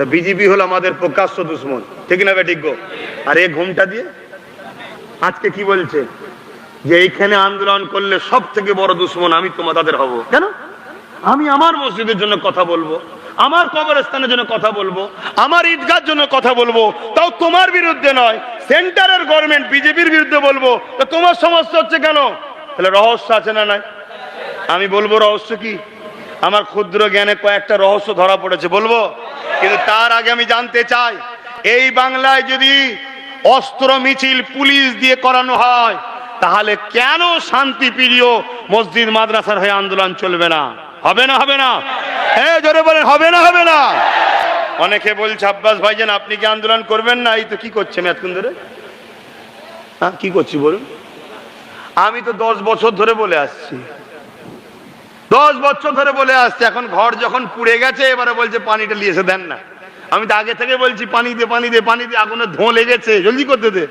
তা বিজেপি হলো আমাদের প্রকাশ্য দুশ্মন। ঠিক না বেঠিক গো? আর এ ঘুমটা দিয়ে আজকে কি বলছে? যে এইখানে আন্দোলন করলে সব থেকে বড় দুশ্মন আমি তোমার তাদের হব। কেন আমি আমার মসজিদের জন্য কথা বলব, আমার কবরস্থানের জন্য কথা বলব, আমার ঈদগার জন্য কথা বলব, তাও তোমার বিরুদ্ধে নয়, সেন্টারের গভর্নমেন্ট বিজেপির বিরুদ্ধে বলব, তা তোমার সমস্যা হচ্ছে কেন? তাহলে রহস্য আছে না নাই? আমি বলব রহস্য কি? আমার ক্ষুদ্র জ্ঞানে কয়েকটা রহস্য ধরা পড়েছে, বলব? কিন্তু তার আগে আমি জানতে চাই, এই বাংলায় যদি অস্ত্র, মিছিল, পুলিশ দিয়ে করানো হয়, তাহলে কেন শান্তি প্রিয় মসজিদ, মাদ্রাসার হয়ে আন্দোলন চলবে না? হবে না হবে না? হ্যাঁ জোরে বলেন, হবে না হবে না? অনেকে বলছে, আব্বাস ভাইজান, আপনি কি আন্দোলন করবেন না? এই তো কি করছে এতক্ষণ ধরে? হ্যাঁ কি করছি বলুন? আমি তো দশ বছর ধরে বলে আসছি। দশ বছর ধরে বলে আসছে, এখন ঘর যখন পুড়ে গেছে, এবারে বলছে, পানিটা নিয়ে এসে দেন না। আমি তো আগে থেকে বলছি, পানি দে পানি দে পানি দে আগুনের ধোঁ লেগেছে, জলদি করতে দে।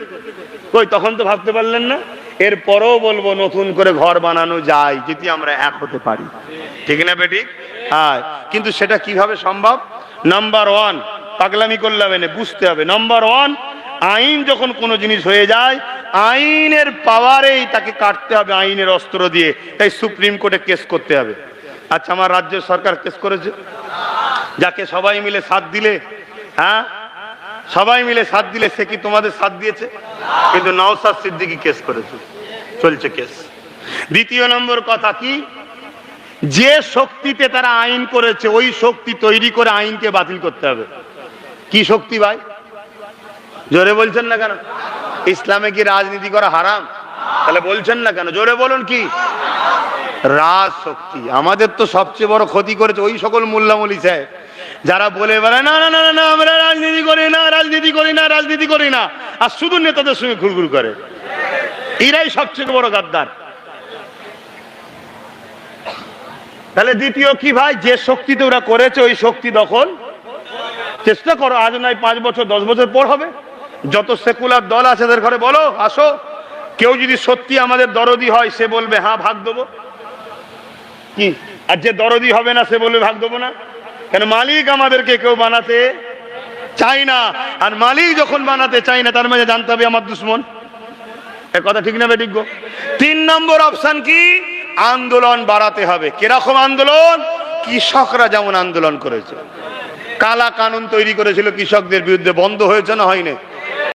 কই, তখন তো ভাবতে পারলেন না? এরপরও বলব, নতুন করে ঘর বানানো যায়, যদি আমরা এক হতে পারি। ঠিক না, বেটি? হ্যাঁ কিন্তু সেটা কীভাবে সম্ভব? নাম্বার ওয়ান পাগলামি করলাম এনে বুঝতে হবে। নাম্বার ওয়ান আইন যখন কোনো জিনিস হয়ে যায় আইনের পাওয়ারেই তাকে কাটতে হবে আইনের অস্ত্র দিয়ে। তাই সুপ্রিম কোর্টে কেস করতে হবে। আচ্ছা আমার রাজ্য সরকার কেস করেছে? যাকে সবাই মিলে সাথ দিলে হ্যাঁ? সবাই মিলে সাথ দিলে সে কি তোমাদের সাথ দিয়েছে? কিন্তু নওসাদ সিদ্দিকি কেস করেছে। চলছে কেস। দ্বিতীয় নম্বর কথা কি? যে শক্তিতে তারা আইন করেছে, ওই শক্তি তৈরি করে আইনকে বাতিল করতে হবে। কি শক্তি ভাই? জোরে বলছেন না কেন? ইসলামে কি রাজনীতি করা হারাম? তাহলে বলছেন না কেন? জোরে বলুন কি? রাজ শক্তি আমাদের তো সবচেয়ে বড় ক্ষতি করেছে ওই সকল মোল্লামলি সাহেব। যারা বলে বেড়ায় না না না না, না আমরা রাজনীতি করি না রাজনীতি করি না রাজনীতি করি না। আর শুধু নেতাদের সঙ্গে ঘুরঘুর করে। এরাই সবচেয়ে বড় গাদ্দার। তাহলে দ্বিতীয় কি ভাই? যে শক্তিতে ওরা করেছে ওই শক্তি দখল। চেষ্টা করো আজ নয় পাঁচ বছর দশ বছর পর হবে। যত সেকুলার দল আছে তাদের ঘরে বলো, আসো। কেউ যদি সত্যি আমাদের দরদি হয়, সে বলবে হ্যাঁ ভাগ দেবো। কি? আর যে দরদি হবে না, সে বলবে, ভাগ দেবো না। কেন মালিক আমাদেরকে কেউ বানাতে চাই না। আর মালিক যখন বানাতে চাই না, তার মাঝে জানতে হবে আমার দুশ্মন। এ কথা ঠিক না বেঠিক তিন নম্বর অপশান কি? আন্দোলন বাড়াতে হবে। কীরকম আন্দোলন? কৃষকরা যেমন আন্দোলন করেছে। কালা কানুন তৈরি করেছিল, কৃষকদের বিরুদ্ধে বন্ধ হয়েছে না হয়নি?